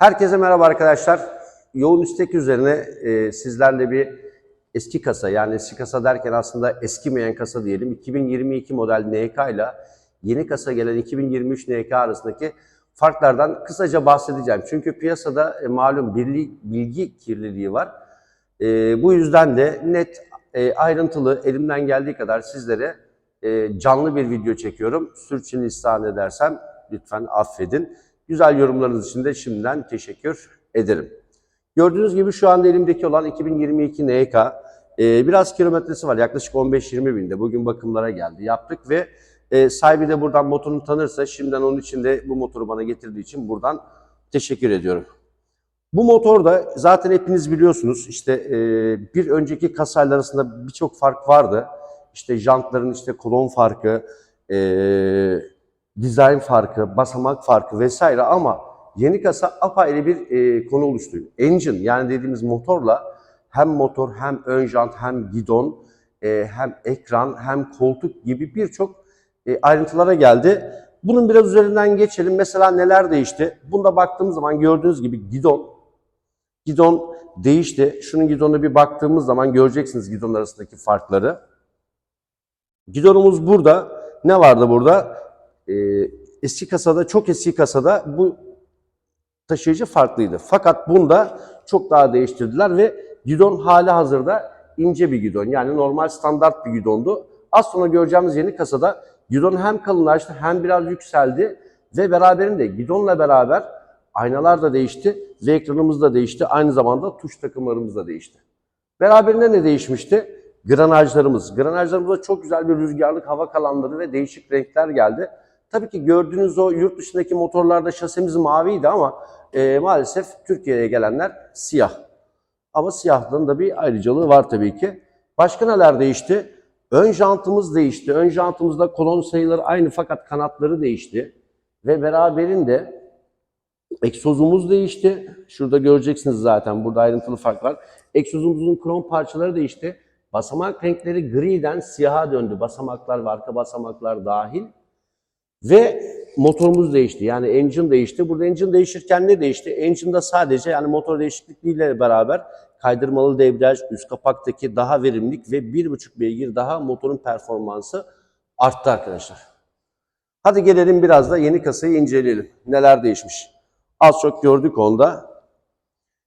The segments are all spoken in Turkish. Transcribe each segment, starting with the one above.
Herkese merhaba arkadaşlar. Yoğun istek üzerine e, sizlerle bir eski kasa yani eski kasa derken aslında eskimeyen kasa diyelim. 2022 model NK ile yeni kasa gelen 2023 NK arasındaki farklardan kısaca bahsedeceğim. Çünkü piyasada e, malum bilgi, bilgi kirliliği var. E, bu yüzden de net e, ayrıntılı elimden geldiği kadar sizlere e, canlı bir video çekiyorum. Sürçülisan edersem lütfen affedin. Güzel yorumlarınız için de şimdiden teşekkür ederim. Gördüğünüz gibi şu anda elimdeki olan 2022 NK. e, biraz kilometresi var. Yaklaşık 15-20 binde. Bugün bakımlara geldi. Yaptık ve e, sahibi de buradan motorunu tanırsa şimdiden onun için de bu motoru bana getirdiği için buradan teşekkür ediyorum. Bu motor da zaten hepiniz biliyorsunuz işte e, bir önceki kasayla arasında birçok fark vardı. İşte jantların işte kolon farkı, dizayn farkı, basamak farkı vesaire ama yeni kasa apayrı bir e, konu oluşturuyor. Engine yani dediğimiz motorla hem motor hem ön jant hem gidon e, hem ekran hem koltuk gibi birçok e, ayrıntılara geldi. Bunun biraz üzerinden geçelim. Mesela neler değişti? Bunda baktığımız zaman gördüğünüz gibi gidon Gidon değişti. Şunun gidonuna bir baktığımız zaman göreceksiniz gidon arasındaki farkları. Gidonumuz burada. Ne vardı burada? Ee, eski kasada, çok eski kasada bu taşıyıcı farklıydı. Fakat bunda çok daha değiştirdiler ve gidon hali hazırda ince bir gidon. Yani normal standart bir gidondu. Az sonra göreceğimiz yeni kasada gidon hem kalınlaştı hem biraz yükseldi ve beraberinde gidonla beraber aynalar da değişti ve ekranımız da değişti. Aynı zamanda tuş takımlarımız da değişti. Beraberinde ne değişmişti? Granajlarımız. Granajlarımızda çok güzel bir rüzgarlık hava kalanları ve değişik renkler geldi. Tabii ki gördüğünüz o yurt dışındaki motorlarda şasemiz maviydi ama e, maalesef Türkiye'ye gelenler siyah. Ama siyahlığın da bir ayrıcalığı var tabii ki. Başka neler değişti? Ön jantımız değişti. Ön jantımızda kolon sayıları aynı fakat kanatları değişti. Ve beraberinde egzozumuz değişti. Şurada göreceksiniz zaten burada ayrıntılı fark var. Egzozumuzun krom parçaları değişti. Basamak renkleri griden siyaha döndü. Basamaklar ve arka basamaklar dahil. Ve motorumuz değişti. Yani engine değişti. Burada engine değişirken ne değişti? Engine'da sadece yani motor değişiklikleriyle beraber kaydırmalı debriyaj, üst kapaktaki daha verimlilik ve 1.5 beygir daha motorun performansı arttı arkadaşlar. Hadi gelelim biraz da yeni kasayı inceleyelim. Neler değişmiş? Az çok gördük onda.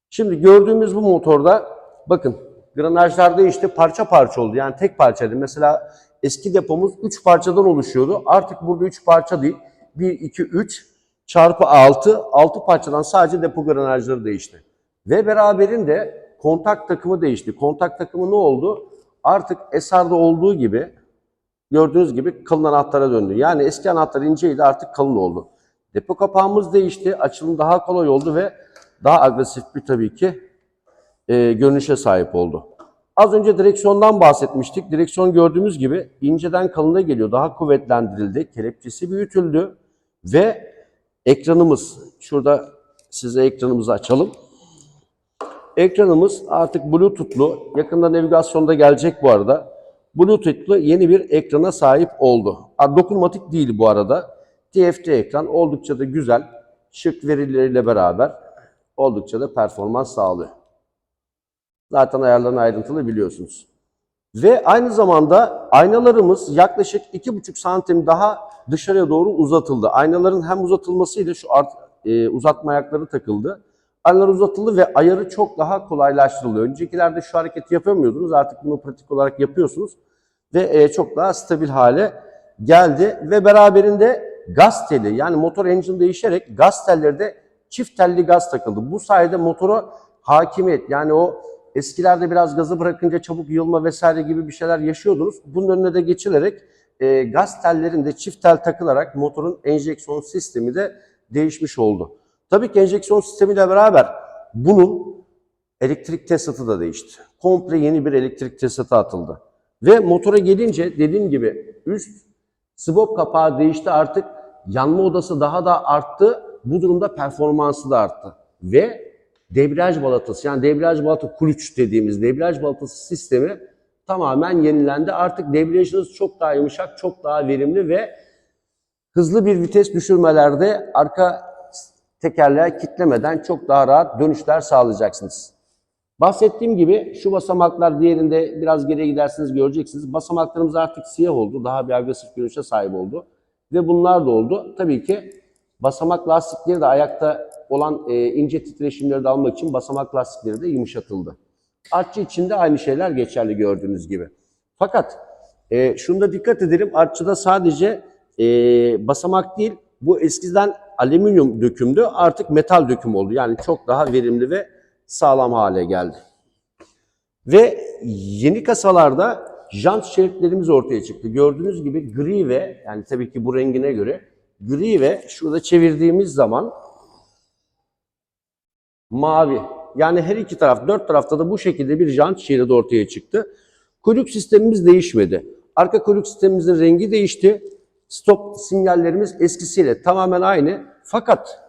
Şimdi gördüğümüz bu motorda bakın granajlar değişti parça parça oldu. Yani tek parçaydı. Mesela eski depomuz 3 parçadan oluşuyordu. Artık burada 3 parça değil. 1, 2, 3 çarpı 6. 6 parçadan sadece depo granajları değişti. Ve beraberinde kontak takımı değişti. Kontak takımı ne oldu? Artık SR'da olduğu gibi gördüğünüz gibi kalın anahtara döndü. Yani eski anahtar inceydi artık kalın oldu. Depo kapağımız değişti. Açılım daha kolay oldu ve daha agresif bir tabii ki e, görünüşe sahip oldu. Az önce direksiyondan bahsetmiştik. Direksiyon gördüğümüz gibi inceden kalına geliyor. Daha kuvvetlendirildi. Kelepçesi büyütüldü. Ve ekranımız, şurada size ekranımızı açalım. Ekranımız artık Bluetooth'lu, yakında navigasyonda gelecek bu arada. Bluetooth'lu yeni bir ekrana sahip oldu. Dokunmatik değil bu arada. TFT ekran oldukça da güzel, şık verileriyle beraber oldukça da performans sağlıyor. Zaten ayarlarını ayrıntılı biliyorsunuz. Ve aynı zamanda aynalarımız yaklaşık 2,5 santim daha dışarıya doğru uzatıldı. Aynaların hem uzatılmasıyla şu art, e, uzatma ayakları takıldı. Aynalar uzatıldı ve ayarı çok daha kolaylaştırıldı. Öncekilerde şu hareketi yapamıyordunuz. Artık bunu pratik olarak yapıyorsunuz. Ve e, çok daha stabil hale geldi. Ve beraberinde gaz teli yani motor engine değişerek gaz telleri de çift telli gaz takıldı. Bu sayede motora hakimiyet yani o eskilerde biraz gazı bırakınca çabuk yılma vesaire gibi bir şeyler yaşıyordunuz. Bunun önüne de geçilerek e, gaz tellerinde çift tel takılarak motorun enjeksiyon sistemi de değişmiş oldu. Tabii ki enjeksiyon sistemiyle beraber bunun elektrik tesisatı da değişti. Komple yeni bir elektrik tesisatı atıldı. Ve motora gelince dediğim gibi üst Swap kapağı değişti artık. Yanma odası daha da arttı. Bu durumda performansı da arttı. Ve debriyaj balatası yani debriyaj balata kuluç dediğimiz debriyaj balatası sistemi tamamen yenilendi. Artık debriyajınız çok daha yumuşak, çok daha verimli ve hızlı bir vites düşürmelerde arka tekerleğe kitlemeden çok daha rahat dönüşler sağlayacaksınız. Bahsettiğim gibi şu basamaklar diğerinde biraz geriye giderseniz göreceksiniz. Basamaklarımız artık siyah oldu. Daha bir agresif görünüşe sahip oldu. Ve bunlar da oldu. Tabii ki basamak lastikleri de ayakta olan e, ince titreşimleri de almak için basamak lastikleri de yumuşatıldı. Artçı için de aynı şeyler geçerli gördüğünüz gibi. Fakat e, şunda dikkat edelim. Artçıda sadece e, basamak değil, bu eskiden alüminyum dökümdü. Artık metal döküm oldu. Yani çok daha verimli ve sağlam hale geldi. Ve yeni kasalarda jant şeritlerimiz ortaya çıktı. Gördüğünüz gibi gri ve yani tabii ki bu rengine göre gri ve şurada çevirdiğimiz zaman mavi. Yani her iki taraf, dört tarafta da bu şekilde bir jant şeridi ortaya çıktı. Kuyruk sistemimiz değişmedi. Arka kuyruk sistemimizin rengi değişti. Stop sinyallerimiz eskisiyle tamamen aynı. Fakat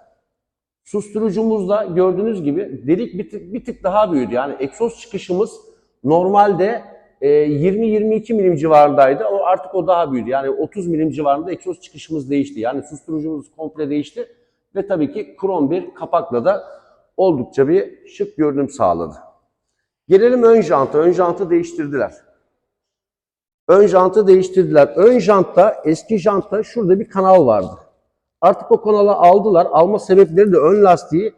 susturucumuzda gördüğünüz gibi delik bir tık, bir tık daha büyüdü. Yani egzoz çıkışımız normalde 20-22 milim civarındaydı. O artık o daha büyüdü. Yani 30 milim civarında egzoz çıkışımız değişti. Yani susturucumuz komple değişti. Ve tabii ki krom bir kapakla da oldukça bir şık görünüm sağladı. Gelelim ön janta. Ön jantı değiştirdiler. Ön jantı değiştirdiler. Ön jantta, eski jantta şurada bir kanal vardı. Artık o kanalı aldılar. Alma sebepleri de ön lastiği.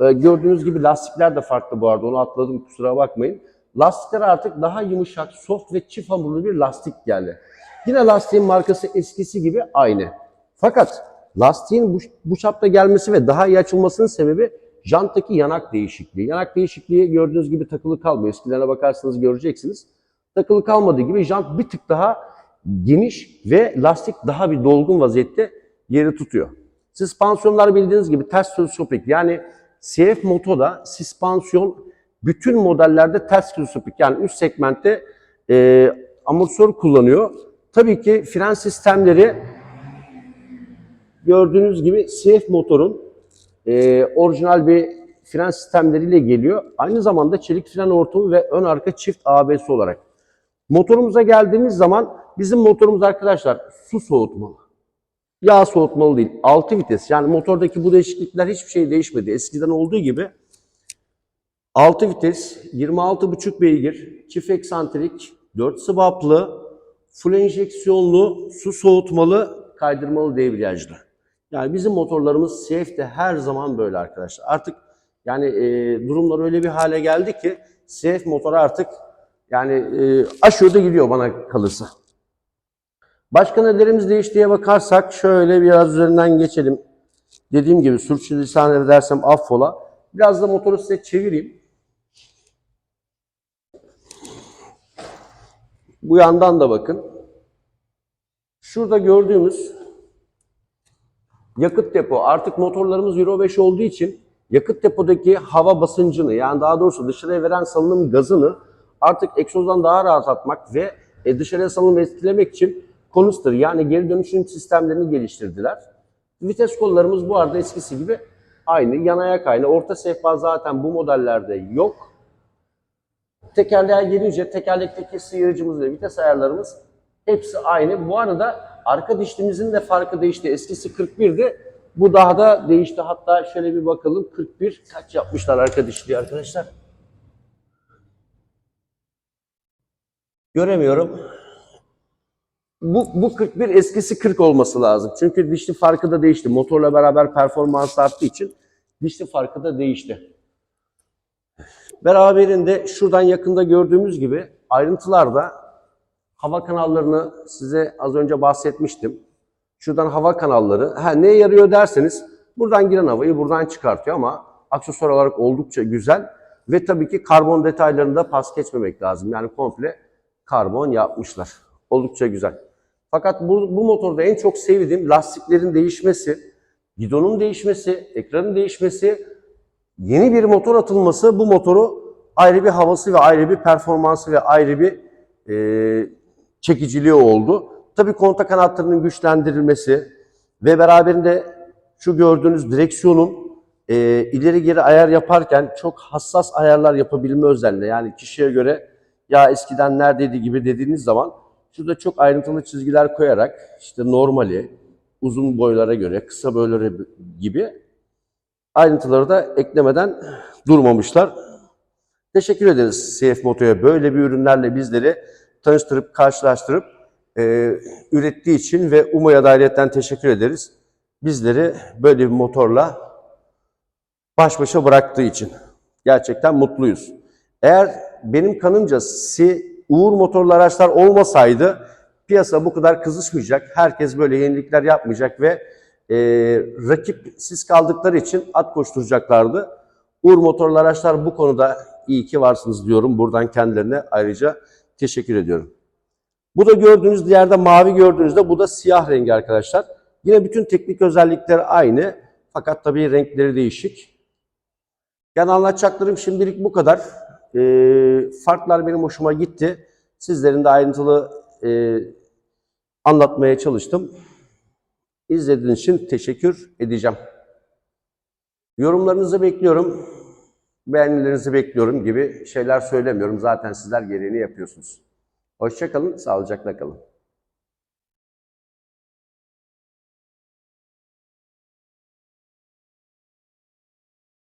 e, gördüğünüz gibi lastikler de farklı bu arada. Onu atladım kusura bakmayın. Lastikler artık daha yumuşak, soft ve çift hamurlu bir lastik geldi. Yine lastiğin markası eskisi gibi aynı. Fakat lastiğin bu, bu çapta gelmesi ve daha iyi açılmasının sebebi janttaki yanak değişikliği. Yanak değişikliği gördüğünüz gibi takılı kalmıyor. Eskilerine bakarsanız göreceksiniz. Takılı kalmadığı gibi jant bir tık daha geniş ve lastik daha bir dolgun vaziyette yeri tutuyor. Süspansiyonlar bildiğiniz gibi ters teleskopik. Yani CF Moto'da süspansiyon bütün modellerde ters teleskopik. Yani üst segmentte e, amortisör kullanıyor. Tabii ki fren sistemleri gördüğünüz gibi CF motorun e, orijinal bir fren sistemleriyle geliyor. Aynı zamanda çelik fren hortumu ve ön arka çift ABS olarak. Motorumuza geldiğimiz zaman bizim motorumuz arkadaşlar su soğutmalı. Yağ soğutmalı değil. 6 vites. Yani motordaki bu değişiklikler hiçbir şey değişmedi. Eskiden olduğu gibi 6 vites, 26,5 beygir, çift eksantrik, 4 sıvaplı, full enjeksiyonlu, su soğutmalı, kaydırmalı debriyajlı. Yani bizim motorlarımız CF'de her zaman böyle arkadaşlar. Artık yani e, durumlar öyle bir hale geldi ki CF motoru artık yani e, aşıyor gidiyor bana kalırsa. Başka nelerimiz değiştiğe bakarsak şöyle biraz üzerinden geçelim. Dediğim gibi sürçülisan edersem affola. Biraz da motoru size çevireyim. Bu yandan da bakın. Şurada gördüğümüz yakıt depo. Artık motorlarımız Euro 5 olduğu için yakıt depodaki hava basıncını yani daha doğrusu dışarıya veren salınım gazını artık egzozdan daha rahat atmak ve e, dışarıya salınım etkilemek için konustur yani geri dönüşüm sistemlerini geliştirdiler. Vites kollarımız bu arada eskisi gibi aynı. Yan ayak aynı. Orta sehpa zaten bu modellerde yok. Tekerleğe gelince tekerlekteki sıyırıcımız ve vites ayarlarımız hepsi aynı. Bu arada arka dişlimizin de farkı değişti. Eskisi 41'di. Bu daha da değişti. Hatta şöyle bir bakalım. 41 kaç yapmışlar arka dişliği arkadaşlar? Göremiyorum. Bu, bu 41 eskisi 40 olması lazım. Çünkü dişli farkı da değişti. Motorla beraber performans arttığı için dişli farkı da değişti. Beraberinde şuradan yakında gördüğümüz gibi ayrıntılarda hava kanallarını size az önce bahsetmiştim. Şuradan hava kanalları. Ha, neye yarıyor derseniz buradan giren havayı buradan çıkartıyor ama aksesuar olarak oldukça güzel. Ve tabii ki karbon detaylarını da pas geçmemek lazım. Yani komple karbon yapmışlar. Oldukça güzel. Fakat bu, bu motorda en çok sevdiğim lastiklerin değişmesi, gidonun değişmesi, ekranın değişmesi, yeni bir motor atılması bu motoru ayrı bir havası ve ayrı bir performansı ve ayrı bir e, çekiciliği oldu. Tabii konta kanatlarının güçlendirilmesi ve beraberinde şu gördüğünüz direksiyonun e, ileri geri ayar yaparken çok hassas ayarlar yapabilme özelliğinde. Yani kişiye göre ya eskiden neredeydi gibi dediğiniz zaman şurada çok ayrıntılı çizgiler koyarak işte normali, uzun boylara göre, kısa boylara gibi Ayrıntıları da eklemeden durmamışlar. Teşekkür ederiz CF Moto'ya böyle bir ürünlerle bizleri tanıştırıp karşılaştırıp e, ürettiği için ve UMO'ya da ayrıyetten teşekkür ederiz. Bizleri böyle bir motorla baş başa bıraktığı için gerçekten mutluyuz. Eğer benim kanımca si, Uğur motorlu araçlar olmasaydı piyasa bu kadar kızışmayacak. Herkes böyle yenilikler yapmayacak ve e, rakipsiz kaldıkları için at koşturacaklardı. Uğur motorlu araçlar bu konuda iyi ki varsınız diyorum. Buradan kendilerine ayrıca teşekkür ediyorum. Bu da gördüğünüz yerde mavi gördüğünüzde bu da siyah rengi arkadaşlar. Yine bütün teknik özellikleri aynı fakat tabii renkleri değişik. Yani anlatacaklarım şimdilik bu kadar. Ee, farklar benim hoşuma gitti. Sizlerin de ayrıntılı e, anlatmaya çalıştım. İzlediğiniz için teşekkür edeceğim. Yorumlarınızı bekliyorum. Beğenilerinizi bekliyorum gibi şeyler söylemiyorum. Zaten sizler gereğini yapıyorsunuz. Hoşçakalın, sağlıcakla kalın.